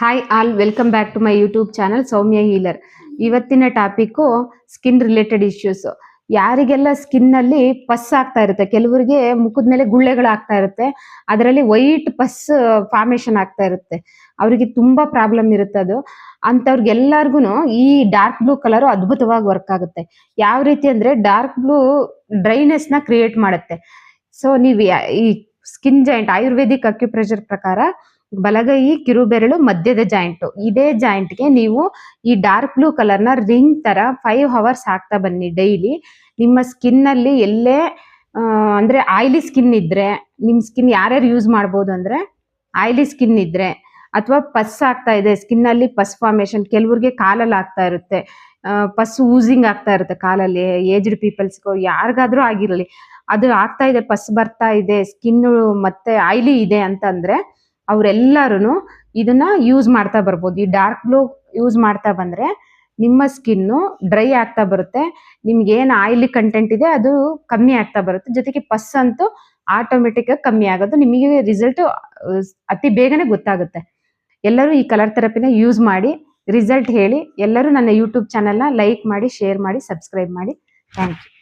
Hi all welcome back to my YouTube channel Soumya healer ಇವತ್ತಿನ topic skin related issues ಯಾರಿಗೆಲ್ಲ skin ಅಲ್ಲಿ pus ಆಗ್ತಾ ಇರುತ್ತೆ, ಕೆಲವರಿಗೆ ಮುಖದ ಮೇಲೆ ಗುಳ್ಳೆಗಳು ಆಗ್ತಾ ಇರುತ್ತೆ, ಅದರಲ್ಲಿ ವೈಟ್ ಪಸ್ ಫಾರ್ಮೇಶನ್ ಆಗ್ತಾ ಇರುತ್ತೆ. ಅವರಿಗೆ ತುಂಬಾ ಪ್ರಾಬ್ಲಮ್ ಇರುತ್ತೆ ಅದು. ಅಂಥವ್ರಿಗೆಲ್ಲರಿಗೂ ಈ ಡಾರ್ಕ್ ಬ್ಲೂ ಕಲರ್ ಅದ್ಭುತವಾಗಿ ವರ್ಕ್ ಆಗುತ್ತೆ. ಯಾವ ರೀತಿ ಅಂದ್ರೆ ಡಾರ್ಕ್ ಬ್ಲೂ ಡ್ರೈನೆಸ್ನ ಕ್ರಿಯೇಟ್ ಮಾಡುತ್ತೆ. ಸೊ ನೀವು ಈ ಸ್ಕಿನ್ ಜಾಯಿಂಟ್ ಆಯುರ್ವೇದಿಕ್ ಅಕ್ಯುಪ್ರೆಷರ್ ಪ್ರಕಾರ ಬಲಗೈ, ಕಿರುಬೆರಳು, ಮಧ್ಯದ ಜಾಯಿಂಟ್. ಇದೇ ಜಾಯಿಂಟ್ಗೆ ನೀವು ಈ ಡಾರ್ಕ್ ಬ್ಲೂ ಕಲರ್ನ ರಿಂಗ್ ತರ ಫೈವ್ ಅವರ್ಸ್ ಹಾಕ್ತಾ ಬನ್ನಿ ಡೈಲಿ. ನಿಮ್ಮ ಸ್ಕಿನ್ ಅಲ್ಲಿ ಎಲ್ಲೇ ಅಂದ್ರೆ ಆಯಿಲಿ ಸ್ಕಿನ್ ಇದ್ರೆ, ನಿಮ್ ಸ್ಕಿನ್ ಯಾರ್ಯಾರು ಯೂಸ್ ಮಾಡ್ಬೋದು ಅಂದ್ರೆ ಆಯಿಲಿ ಸ್ಕಿನ್ ಇದ್ರೆ, ಅಥವಾ ಪಸ್ ಆಗ್ತಾ ಇದೆ ಸ್ಕಿನ್ ಅಲ್ಲಿ ಪಸ್ ಫಾರ್ಮೇಶನ್ ಕೆಲವ್ರಿಗೆ ಕಾಲಲ್ಲಿ ಆಗ್ತಾ ಇರುತ್ತೆ ಪಸ್ ಊಸಿಂಗ್ ಆಗ್ತಾ ಇರುತ್ತೆ ಕಾಲಲ್ಲಿ, ಏಜ್ಡ್ ಪೀಪಲ್ಸ್ಗೂ ಯಾರಿಗಾದ್ರೂ ಆಗಿರಲಿ. ಅದು ಆಗ್ತಾ ಇದೆ, ಪಸ್ ಬರ್ತಾ ಇದೆ ಸ್ಕಿನ್ ಮತ್ತೆ ಆಯಿಲಿ ಇದೆ ಅಂತಂದ್ರೆ ಅವರೆಲ್ಲರೂ ಇದನ್ನ ಯೂಸ್ ಮಾಡ್ತಾ ಬರ್ಬೋದು. ಈ ಡಾರ್ಕ್ ಬ್ಲೂ ಯೂಸ್ ಮಾಡ್ತಾ ಬಂದ್ರೆ ನಿಮ್ಮ ಸ್ಕಿನ್ನು ಡ್ರೈ ಆಗ್ತಾ ಬರುತ್ತೆ. ನಿಮ್ಗೆ ಏನು ಆಯಿಲಿ ಕಂಟೆಂಟ್ ಇದೆ ಅದು ಕಮ್ಮಿ ಆಗ್ತಾ ಬರುತ್ತೆ. ಜೊತೆಗೆ ಪಸ್ ಅಂತೂ ಆಟೋಮೆಟಿಕ್ ಆಗಿ ಕಮ್ಮಿ ಆಗೋದು. ನಿಮಗೆ ರಿಸಲ್ಟ್ ಅತಿ ಬೇಗನೆ ಗೊತ್ತಾಗುತ್ತೆ. ಎಲ್ಲರೂ ಈ ಕಲರ್ ಥೆರಪಿನ ಯೂಸ್ ಮಾಡಿ ರಿಸಲ್ಟ್ ಹೇಳಿ, ಎಲ್ಲರೂ ನನ್ನ ಯೂಟ್ಯೂಬ್ ಚಾನಲ್ನ ಲೈಕ್ ಮಾಡಿ ಶೇರ್ ಮಾಡಿ ಸಬ್ಸ್ಕ್ರೈಬ್ ಮಾಡಿ. Thank you